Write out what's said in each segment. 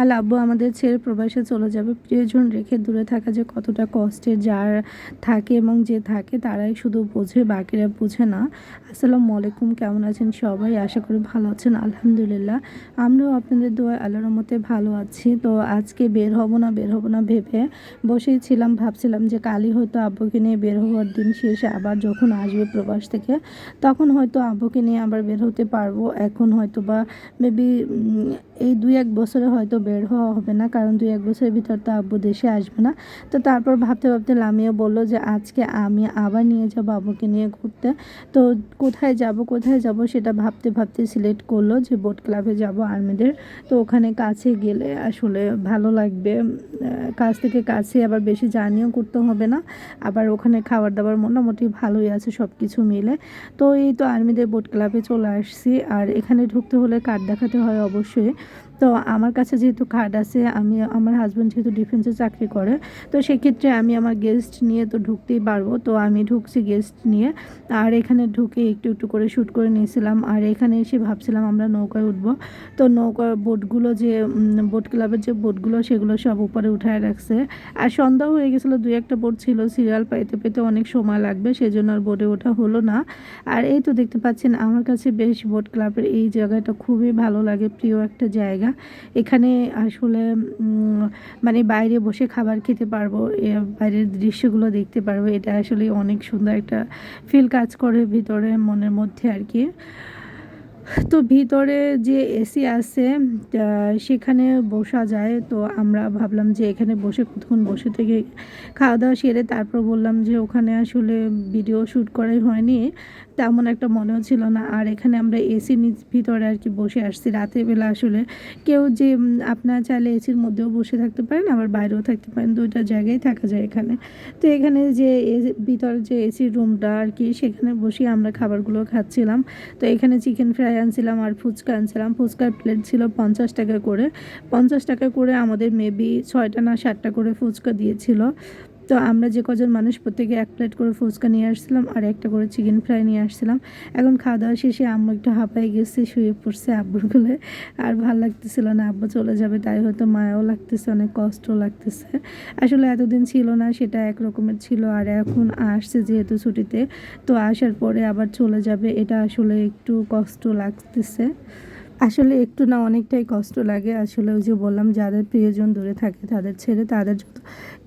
আর আব্বু আমাদের ছেড়ে প্রবাসে চলে যাবে। প্রিয়জন রেখে দূরে থাকা যে কতটা কষ্টের, যার থাকে এবং যে থাকে তারাই শুধু বোঝে, বাকিরা বোঝে না। আসসালামু আলাইকুম, কেমন আছেন সবাই? আশা করি ভালো আছেন, আলহামদুলিল্লাহ। আমরাও আপনাদের দোয়া আল্লাহর মতে ভালো আছি। তো আজকে বের হব না, বের হব না ভেবে বসেই ছিলাম, ভাবছিলাম যে কালই হয়তো আব্বুকে নিয়ে বের হওয়ার দিন শেষে আবার যখন আসবে প্রবাস থেকে, তখন হয়তো আব্বুকে নিয়ে আবার বের হতে পারব। এখন হয়তো বা মেবি এই দুই এক বছরে হয়তো বের হওয়া হবে না, কারণ দুই এক বছরের ভিতর তো আব্বু দেশে আসবে না। তো তারপর ভাবতে ভাবতে লামিও বলল যে, আজকে আমি আবার নিয়ে যাব আব্বুকে নিয়ে ঘুরতে। তো কোথায় যাব কোথায় যাব সেটা ভাবতে ভাবতে সিলেক্ট করল যে, বোট ক্লাবে যাব আর্মিদের। তো ওখানে কাছে গেলে আসলে ভালো লাগবে। কাছ থেকে কাছে আবার বেশি জার্নিও করতে হবে না। আবার ওখানে খাবার দাবার মোটামুটি ভালোই আছে সব কিছু মিলে। তো এই তো আর্মিদের বোট ক্লাবে চলে আসছি। আর এখানে ঢুকতে হলে কার্ড দেখাতে হয় অবশ্যই। তো আমার কাছে যেহেতু কার্ড আছে, আমি আমার হাজব্যান্ড যেহেতু ডিফেন্সে চাকরি করে, তো সেক্ষেত্রে আমি আমার গেস্ট নিয়ে তো ঢুকতেই পারব। তো আমি ঢুকছি গেস্ট নিয়ে, আর এখানে ঢুকে একটু একটু করে শ্যুট করে নিয়েছিলাম। আর এখানে এসে ভাবছিলাম আমরা নৌকায় উঠবো। তো নৌকার বোটগুলো যে বোট ক্লাবের যে বোটগুলো সেগুলো সব উপরে উঠায় রাখছে। আর সন্ধ্যা হয়ে গেছিল, দুই একটা বোট ছিল সিরিয়াল পাইতে পেতে অনেক সময় লাগবে, সেজন্য আর বোটে ওঠা হলো না। আর এই তো দেখতে পাচ্ছেন, আমার কাছে বেশ বোট ক্লাবের এই জায়গাটা খুবই ভালো লাগে, প্রিয় একটা জায়গা। এখানে আসলে মানে বাইরে বসে খাবার খেতে পারব বাইরের দৃশ্যগুলো দেখতে পারব। এটা আসলে অনেক সুন্দর একটা ফিল কাজ করে ভিতরে, মনের মধ্যে আর কি। তো ভিতরে যে এসি আছে সেখানে বসা যায়। তো আমরা ভাবলাম যে এখানে বসে কতক্ষণ বসে থেকে খাওয়া দাওয়া সেরে তারপর বললাম যে ওখানে আসলে ভিডিও শ্যুট করাই হয়নি। তেমন একটা মনেও ছিল না। আর এখানে আমরা এসি ভিতরে আর কি বসে আসছি। রাতের বেলা আসলে কেউ যে আপনারা চাইলে এসির মধ্যেও বসে থাকতে পারেন, আবার বাইরেও থাকতে পারেন, দুইটা জায়গায় থাকা যায় এখানে। তো এখানে যে ভিতরে যে এসির রুমটা আর কি, সেখানে বসে আমরা খাবারগুলো খাচ্ছিলাম। তো এখানে চিকেন ফ্রাই আনছিলাম আর ফুচকা আনছিলাম। ফুচকার প্লেট ছিল পঞ্চাশ টাকা করে। পঞ্চাশ টাকা করে আমাদের মেবি ছয়টা না সাতটা করে ফুচকা দিয়েছিল। তো আমরা যে কজন মানুষ প্রত্যেকে এক প্লেট করে ফুচকা নিয়ে আসছিলাম আর একটা করে চিকেন ফ্রাই নিয়ে আসছিলাম। এখন খাওয়া দাওয়া শেষে আম্মু একটু হাঁপাই গেছে, শুয়ে পড়ছে আব্বুর কোলে। আর ভালো লাগতেছিল না, আব্বু চলে যাবে, তাই হয়তো মায়াও লাগতেছে, অনেক কষ্ট লাগতেছে। আসলে এতদিন ছিল না, সেটা এক রকমের ছিল আর এখন আসছে যেহেতু ছুটিতে, তো আসার পরে আবার চলে যাবে, এটা আসলে একটু কষ্ট লাগতেছে। আসলে একটু না অনেকটাই কষ্ট লাগে। আসলে ওই যে বললাম, যাদের প্রিয়জন দূরে থাকে, তাদের ছেড়ে তাদের যত,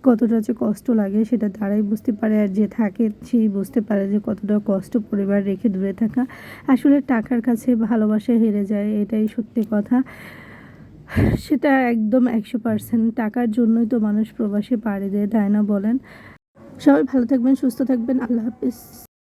কতটা যে কষ্ট লাগে সেটা তারাই বুঝতে পারে। আর যে থাকে সেই বুঝতে পারে যে কতটা কষ্ট পরিবার রেখে দূরে থাকা। আসলে টাকার কাছে ভালোবাসা হেরে যায়, এটাই সত্যি কথা। সেটা একদম একশো পার্সেন্ট। টাকার জন্যই তো মানুষ প্রবাসে পাড়ি দেয়, তাই না বলেন? সবাই ভালো থাকবেন, সুস্থ থাকবেন। আল্লাহ হাফিজ।